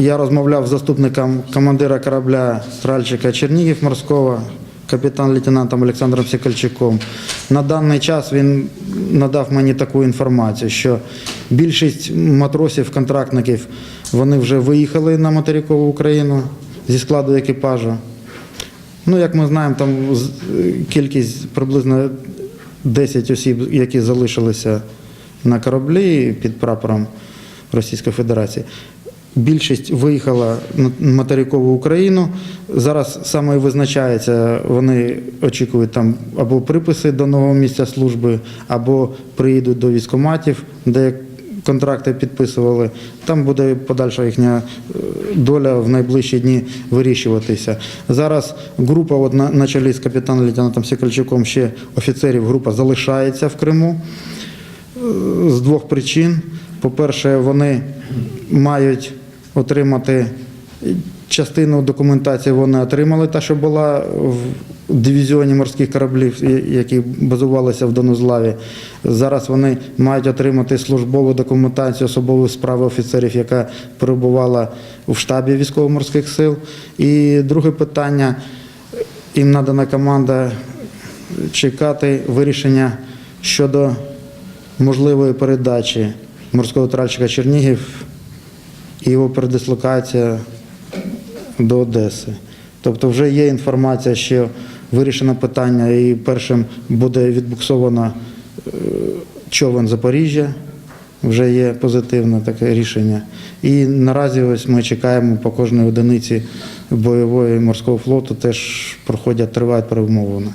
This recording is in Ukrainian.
Я розмовляв з заступником командира корабля тральщика Чернігів морського, капітан-лейтенантом Олександром Сікальчуком. На даний час він надав мені таку інформацію, що більшість матросів, контрактників, вони вже виїхали на материкову Україну зі складу екіпажу. Ну, як ми знаємо, там кількість приблизно 10 осіб, які залишилися на кораблі під прапором Російської Федерації. Більшість виїхала на материкову Україну. Зараз саме визначається, вони очікують там або приписи до нового місця служби, або приїдуть до військкоматів, де контракти підписували. Там буде подальша їхня е, доля в найближчі дні вирішуватися. Зараз група, от на, на чолі з капітаном лейтенантом Сікальчуком, ще офіцерів група залишається в Криму е, з двох причин. По-перше, вони мають отримати частину документації, вони отримали, та, що була в дивізіоні морських кораблів, які базувалися в Донузлаві. Зараз вони мають отримати службову документацію особової справи офіцерів, яка перебувала в штабі військово-морських сил. І друге питання, їм надана команда чекати вирішення щодо можливої передачі морського тральщика Чернігів і його передислокація до Одеси. Тобто вже є інформація, що вирішено питання, і першим буде відбуксовано е, човен Запоріжжя. Вже є позитивне таке рішення. І наразі ось ми чекаємо по кожній одиниці бойової морського флоту, теж проходять, тривають перемовини.